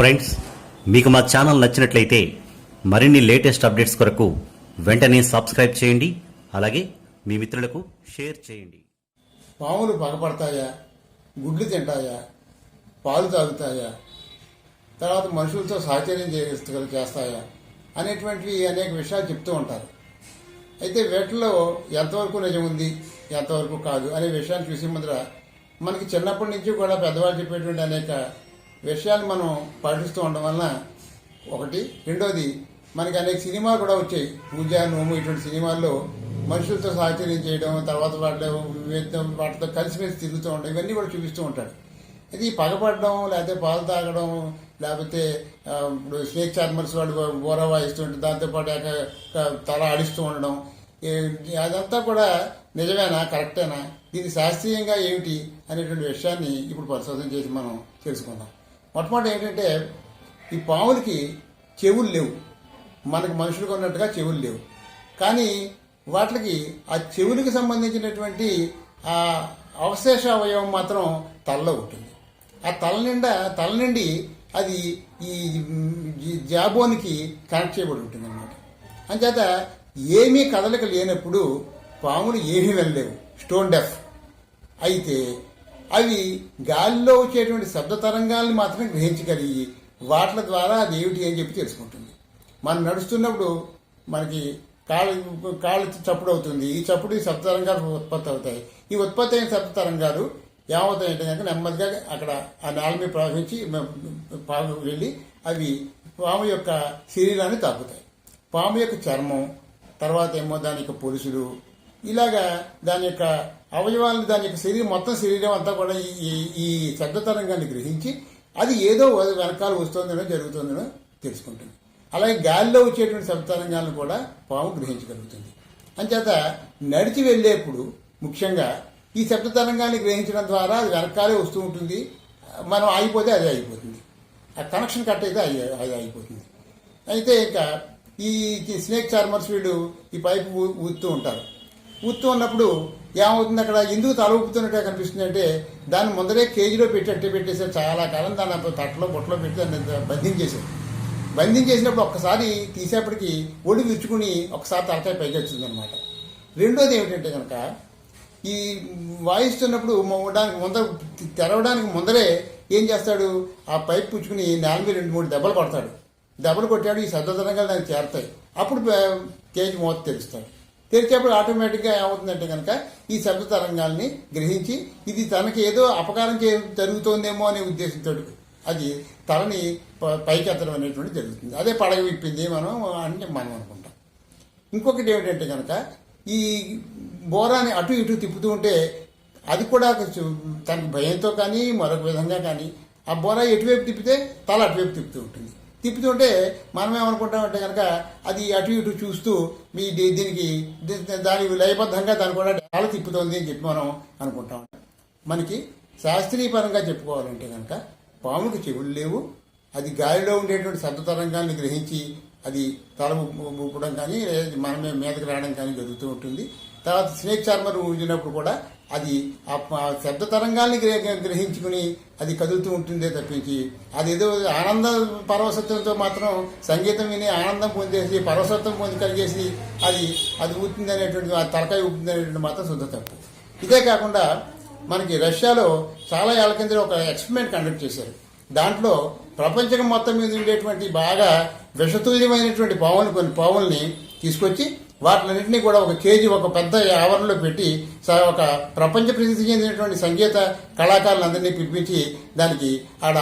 Friends మీకు మా channel నచ్చినట్లయితే మరిన్ని లేటెస్ట్ అప్డేట్స్ కొరకు వెంటనే సబ్స్క్రైబ్ చేయండి అలాగే మీ మిత్రులకు షేర్ చేయండి. పాములు పగపడతాయా? గుడ్లు తింటాయా? పాలు తాగుతాయా? తర్వాత మనుషులతో సహచర్యం చేస్తూ చేస్తాయా? అనేటువంటివి అనేక విషయాలు చెప్తూ ఉంటారు. అయితే వీటిలో ఎంతవరకు నిజం ఉంది ఎంతవరకు కాదు అనే విషయాన్ని చూసి ముందర మనకి చిన్నప్పటి నుంచి కూడా పెద్దవాళ్ళు చెప్పేటువంటి అనేక విషయాలు మనం పాటిస్తూ ఉండడం వలన ఒకటి. రెండోది మనకి అనేక సినిమాలు కూడా వచ్చాయి. పూజ నోము ఇటువంటి సినిమాల్లో మనుషులతో సహచర్యం చేయడం తర్వాత వాళ్ళ వాటితో కలిసిమెలిసి తిరుగుతూ ఉండడం ఇవన్నీ కూడా చూపిస్తూ ఉంటాడు. ఇది పగపడడం లేకపోతే పాలు తాగడం లేకపోతే ఇప్పుడు స్నేక్ చార్మర్స్ వాళ్ళు బోర వాయిస్తుంటే దాంతోపాటు తల ఆడిస్తూ ఉండడం. అదంతా కూడా నిజమేనా? కరెక్టేనా? దీని శాస్త్రీయంగా ఏమిటి అనేటువంటి విషయాన్ని ఇప్పుడు పరిశోధన చేసి మనం తెలుసుకుందాం. మొట్టమొదటి ఏంటంటే ఈ పాములకి చెవులు లేవు. మనకు మనుషులకు ఉన్నట్టుగా చెవులు లేవు. కానీ వాటికి ఆ చెవులకు సంబంధించినటువంటి ఆ అవశేష అవయవం మాత్రం తలలో ఉంటుంది. ఆ తల నిండా తల నుండి అది ఈ జాబోనికి కనెక్ట్ చేయబడి ఉంటుంది అనమాట అంచేత ఏమీ కదలిక లేనప్పుడు పాములు ఏమీ వెళ్ళలేవు. Stone deaf. అయితే అవి గాలిలో వచ్చేటువంటి శబ్ద తరంగాల్ని మాత్రమే గ్రహించగలిగి వాటి ద్వారా అది ఏమిటి అని చెప్పి తెలుసుకుంటుంది. మనం నడుస్తున్నప్పుడు మనకి కాళ్ళు కాళ్ళు చప్పుడు అవుతుంది. ఈ చప్పుడు ఈ శబ్ద తరంగాలు ఉత్పత్తి అవుతాయి. ఈ ఉత్పత్తి అయిన శబ్ద తరంగాలు ఏమవుతాయి అంటే కనుక నెమ్మదిగా అక్కడ ఆ నేల మీద ప్రవహించి పాము వెళ్ళి అవి పాము యొక్క శరీరాన్ని తాకుతాయి. పాము యొక్క చర్మం తర్వాత ఏమో దాని యొక్క పొలుసులు ఇలాగా దాని యొక్క అవయవాలను దాని యొక్క శరీరం మొత్తం శరీరం అంతా కూడా ఈ- ఈ- శబ్ద తరంగాన్ని గ్రహించి అది ఏదో వెనకాల వస్తుందనో జరుగుతుందనో తెలుసుకుంటుంది. అలాగే గాలిలో వచ్చేటువంటి శబ్ద తరంగాలను కూడా పాము గ్రహించగలుగుతుంది. అంచేత నడిచి వెళ్ళేప్పుడు ముఖ్యంగా ఈ శబ్ద తరంగాన్ని గ్రహించడం ద్వారా అది వెనకాలే వస్తూ ఉంటుంది. మనం ఆగిపోతే అది అయిపోతుంది. ఆ కనెక్షన్ కట్ అయితే అది అది అయిపోతుంది. అయితే ఇంకా ఈ స్నేక్ చార్మర్స్ వీళ్ళు ఈ పైపు ఊ- ఊదుతూ ఉంటారు. ఊతూ ఉన్నప్పుడు ఏమవుతుంది అక్కడ? ఎందుకు తల ఊపుతున్నట్టే కనిపిస్తుంది అంటే దాన్ని ముందరే కేజీలో పెట్టి అట్టే పెట్టేసారు చాలా కాలం దాన్ని తట్టలో బొట్టలో పెట్టి దాన్ని బంధించేశారు. బంధించేసినప్పుడు ఒక్కసారి తీసేపటికి ఒడి విచ్చుకుని ఒకసారి తలకాయ పైకి వచ్చిందనమాట. రెండోది ఏమిటంటే కనుక ఈ వాయిస్తున్నప్పుడు దానికి ముందర తెరవడానికి ముందరే ఏం చేస్తాడు? ఆ పైప్ పుచ్చుకుని నేల మీద రెండు మూడు దెబ్బలు కొడతాడు. దెబ్బలు కొట్టాడు ఈ శబ్దతరంగా దానికి చేరతాయి. అప్పుడు కేజీ మూత తెరుస్తాడు. తెరిచేప్పుడు ఆటోమేటిక్గా ఏమవుతుందంటే కనుక ఈ శబ్ద తరంగాల్ని గ్రహించి ఇది తనకి ఏదో అపకారం చే జరుగుతోందేమో అనే ఉద్దేశంతో అది తలని ప- పైకి ఎత్తడం అనేటువంటి జరుగుతుంది. అదే పడగ విప్పింది మనం అని మనం అనుకుంటాం. ఇంకొకటి ఏమిటంటే కనుక ఈ బోరాని అటు ఇటు తిప్పుతూ ఉంటే అది కూడా కొంచెం భయంతో కానీ మరొక విధంగా కానీ ఆ బోరా ఎటువైపు తిప్పితే తల అటువైపు తిప్పుతూ ఉంటుంది. తిప్పుతుంటే మనం ఏమనుకుంటామంటే కనుక అది అటు ఇటు చూస్తూ మీ దీ- దీనికి దాని లయబద్ధంగా దాన్ని కూడా చాలా తిప్పుతోంది అని చెప్పి మనం అనుకుంటాం. మనకి శాస్త్రీయపరంగా చెప్పుకోవాలంటే కనుక పాముకి చెవులు లేవు అది గాలిలో ఉండేటువంటి శబ్ద తరంగాన్ని గ్రహించి అది తల ఊపడం కానీ మనమే మీదకి రావడం కానీ జరుగుతూ ఉంటుంది. తర్వాత స్నేక్ చార్మర్ ఊదినప్పుడు కూడా అది ఆ శబ్ద తరంగాల్ని గ్రహించుకుని అది కదులుతూ ఉంటుందే తప్పించి అది ఏదో ఆనంద పరవశత్వంతో మాత్రం సంగీతం విని ఆనందం పొందేసి పరవశత్వం పొంది కలిగేసి అది అది ఊతుంది అనేటువంటి తలకాయ ఊపుతుంది అనేటువంటి మాత్రం శుద్ధ తప్పు. ఇదే కాకుండా మనకి రష్యాలో చాలా ఏళ్ళ కింద ఒక ఎక్స్పెరిమెంట్ కండక్ట్ చేశారు. దాంట్లో ప్రపంచం మొత్తం మీద ఉండేటువంటి బాగా విషతుల్యమైనటువంటి పావులు కొన్ని పావుల్ని తీసుకొచ్చి వాటిలన్నింటినీ కూడా ఒక కేజీ ఒక పెద్ద ఆవరణలో పెట్టి స- ఒక ప్రపంచ ప్రసిద్ధి చెందినటువంటి సంగీత కళాకారులందరినీ పిలిపించి దానికి ఆడ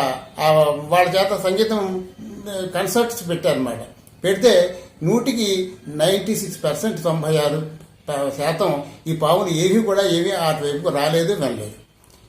వాళ్ళ చేత సంగీతం కన్సర్ట్స్ పెట్టారన్నమాట. పెడితే నూటికి నైంటీ సిక్స్ పర్సెంట్ తొంభై ఆరు శాతం ఈ పావులు ఏవి కూడా ఏమీ అటువైపు రాలేదు వెళ్ళలేదు.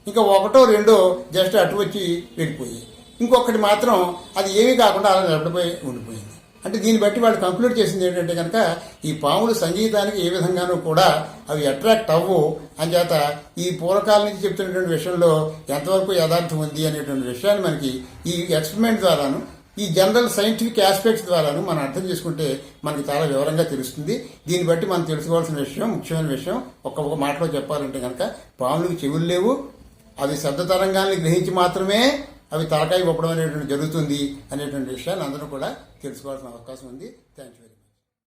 ఇంకా ఒకటో రెండో జస్ట్ అటు వచ్చి వెళ్ళిపోయి ఇంకొకటి మాత్రం అది ఏమీ కాకుండా అలా నిలబడిపోయి ఉండిపోయింది. అంటే దీన్ని బట్టి వాళ్ళు కంక్లూడ్ చేసింది ఏంటంటే కనుక ఈ పాములు సంగీతానికి ఏ విధంగానూ కూడా అవి అట్రాక్ట్ అవ్వు అంచేత ఈ పూర్వకాలం నుంచి చెప్తున్నటువంటి విషయంలో ఎంతవరకు యథార్థం ఉంది అనేటువంటి విషయాన్ని మనకి ఈ ఎక్స్పెరిమెంట్ ద్వారాను ఈ జనరల్ సైంటిఫిక్ ఆస్పెక్ట్స్ ద్వారాను మనం అర్థం చేసుకుంటే మనకి చాలా వివరంగా తెలుస్తుంది. దీన్ని బట్టి మనం తెలుసుకోవాల్సిన విషయం ముఖ్యమైన విషయం ఒక్క ఒక మాటలో చెప్పాలంటే కనుక పాములకు చెవులు లేవు. అవి శబ్ద తరంగాన్ని గ్రహించి మాత్రమే అవి తలకాయ ఇవ్వడం అనేటువంటి జరుగుతుంది అనేటువంటి విషయాన్ని అందరూ కూడా తెలుసుకోవాల్సిన అవకాశం ఉంది. Thank you